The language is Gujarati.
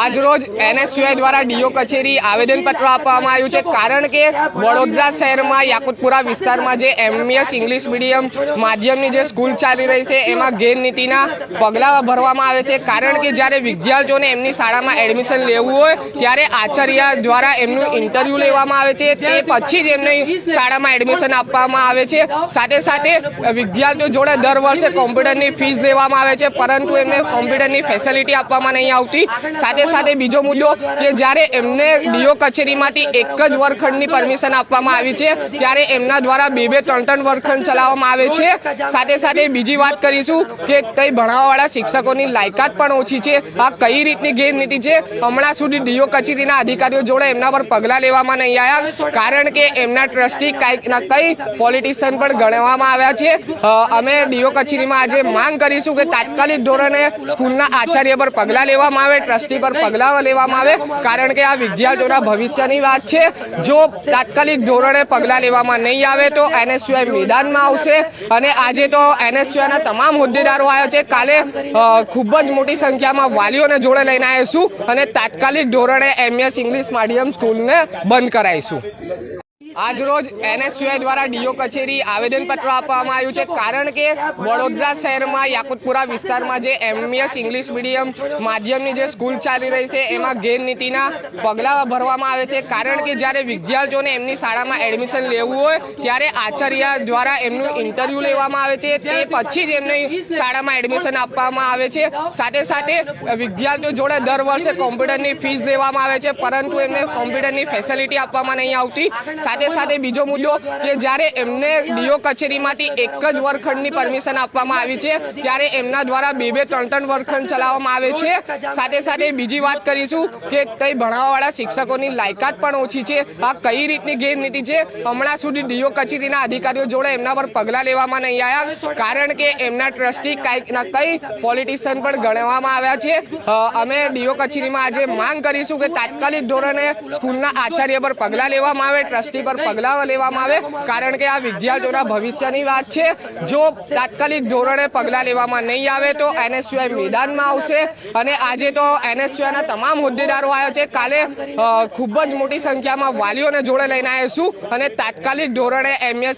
આજરોજ એનએસયુઆઈ દ્વારા ડીઓ કચેરી આવેદનપત્ર આપવામાં આવ્યું છે. કારણ કે વડોદરા શહેરમાં, યાકુતપુરા વિસ્તારમાં જે એમએસ ઇંગ્લિશ મીડિયમ માધ્યમની જે સ્કૂલ ચાલી રહી છે, એમાં ગેરનીતિના પગલાં ભરવામાં આવે છે. કારણ કે જ્યારે વિદ્યાર્થીઓને એમની શાળામાં એડમિશન લેવું હોય, ત્યારે આચાર્ય દ્વારા એમનું ઇન્ટરવ્યૂ લેવામાં આવે છે. તે પછી જ એમને શાળામાં એડમિશન આપવામાં આવે છે. સાથે સાથે વિદ્યાર્થીઓ જોડે દર વર્ષે કોમ્પ્યુટરની ફીસ લેવામાં આવે છે. પરંતુ એમને કોમ્પ્યુટરની ફેસિલિટી આપવામાં નહીં આવતી. સાથે સાથે બીજો મુદ્દો કે જ્યારે એમને ડીઓ કચેરીમાંથી એક જ વર્ગખંડની પરમિશન આપવામાં આવી છે, ત્યારે એમના દ્વારા બે બે ત્રણ ત્રણ વર્ગખંડ ચલાવવામાં આવે છે. સાથે સાથે બીજી વાત કરીશું કે કઈ ભણાવવાવાળા શિક્ષકોની લાયકાત પણ ઓછી છે. આ કઈ રીતની ગેરનીતિ છે? હમણાં સુધી ડીઓ કચેરીના અધિકારીઓ જોડે એમના પર પગલાં લેવામાં નહીં આવ્યા, કારણ કે એમના ટ્રસ્ટી કંઈક ના કંઈ પોલિટિશિયન પણ ગણવામાં આવ્યા છે. અમે ડીઓ કચેરીમાં આજે માંગ કરીશું કે તાત્કાલિક ધોરણે સ્કૂલના આચાર્ય પર પગલાં લેવામાં આવે, ટ્રસ્ટી પર પગલાં લેવામાં આવે, કારણ કે આ વિદ્યાર્થીઓના ભવિષ્યની વાત છે. જો તાત્કાલિક ધોરણે પગલાં લેવામાં નહીં આવે તો એનએસયુઆઈ મેદાનમાં આવશે. અને આજે તો એનએસયુઆઈના તમામ હોદ્દેદારો આવ્યા છે. કાલે ખૂબ જ મોટી સંખ્યામાં વાલીઓને જોડે લઈને આવીશું અને તાત્કાલિક ધોરણે એમએસ ઇંગ્લિશ માધ્યમ સ્કૂલને બંધ કરાવીશું. આજરોજ એનએસયુઆઈ દ્વારા ડીઓ કચેરી આવેદનપત્ર આપવામાં આવ્યું છે. કારણ કે વડોદરા શહેરમાં, યાકુતપુરા વિસ્તારમાં જે એમએસ ઇંગ્લિશ મીડિયમ માધ્યમની જે સ્કૂલ ચાલી રહી છે, એમાં ગેરનીતિના પગલાં ભરવામાં આવે છે. કારણ કે જ્યારે વિદ્યાર્થીઓને એમની શાળામાં એડમિશન લેવું હોય, ત્યારે આચાર્ય દ્વારા એમનું ઇન્ટરવ્યૂ લેવામાં આવે છે. તે પછી જ એમને શાળામાં એડમિશન આપવામાં આવે છે. સાથે સાથે વિદ્યાર્થીઓ જોડે દર વર્ષે કોમ્પ્યુટરની ફીસ લેવામાં આવે છે. પરંતુ એમને કોમ્પ્યુટરની ફેસિલિટી આપવામાં નહીં આવતી. સાથે સાથે બીજો મુદ્દો કે જ્યારે એમને ડીઓ કચેરીમાંથી એક જ વર્ગખંડની પરમિશન આપવામાં આવી છે ત્યારે એમના દ્વારા બે બે ત્રણ ત્રણ વર્ગખંડ ચલાવવામાં આવે છે. સાથે સાથે બીજી વાત કરીશું કે કઈ ભણાવવાવાળા શિક્ષકોની લાયકાત પણ ઓછી છે. આ કઈ રીતની ગેરનીતિ છે? હમણાં સુધી ડીઓ કચેરીના અધિકારીઓ જોડે એમના પર પગલાં લેવામાં નહીં આવ્યા કારણ કે એમના ટ્રસ્ટી કંઈક ના કઈ પોલિટિશિયન પણ ગણવામાં આવ્યા છે. અમે ડીઓ કચેરીમાં આજે માંગ કરીશું કે તાત્કાલિક ધોરણે સ્કૂલના આચાર્ય પર પગલાં લેવામાં આવે ટ્રસ્ટી પર પગલાં લેવામાં આવે કારણ કે આ વિદ્યાર્થીઓના ભવિષ્યની વાત છે. જો તાત્કાલિક ધોરણે પગલાં લેવામાં નહીં આવે તો એનએસયુઆઈ મેદાનમાં આવશે. અને આજે તો એનએસયુઆઈના તમામ હોદ્દેદારો આવ્યા છે. કાલે ખૂબ જ મોટી સંખ્યામાં વાલીઓને જોડે લઈને આવીશું અને તાત્કાલિક ધોરણે એમએસ